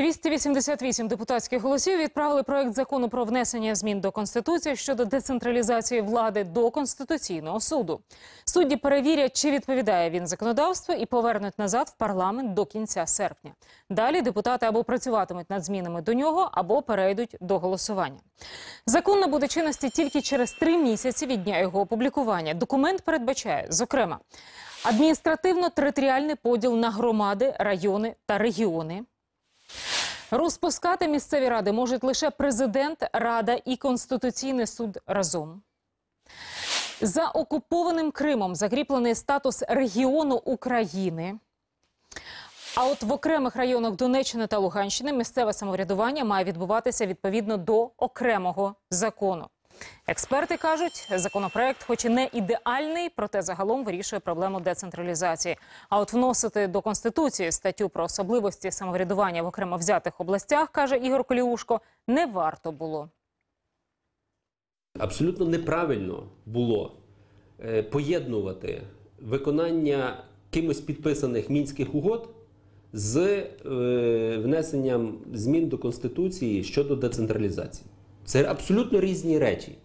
288 депутатських голосів відправили проект закону про внесення змін до конституції щодо децентралізації влади до конституційного суду. Судді перевірять, чи відповідає він законодавству, і повернуть назад в парламент до кінця серпня. Далі депутати або працюватимуть над змінами до нього, або перейдуть до голосування. Закон набуде чинності тільки через три місяці від дня його опублікування. Документ передбачає, зокрема, адміністративно-територіальний поділ на громади, райони та регіони. Розпускати місцеві ради можуть лише президент, рада і конституційний суд разом. За окупованим Кримом закріплений статус регіону України. А от в окремих районах Донеччини та Луганщини місцеве самоврядування має відбуватися відповідно до окремого закону. Експерти кажуть, законопроект, хоч і не ідеальний, проте загалом вирішує проблему децентралізації. А от вносити до конституції статтю про особливості самоврядування в окремо взятих областях, каже Ігор Коліушко, не варто було. Абсолютно неправильно було е, поєднувати виконання кимось підписаних мінських угод з е, внесенням змін до Конституції щодо децентралізації. Це абсолютно різні речі.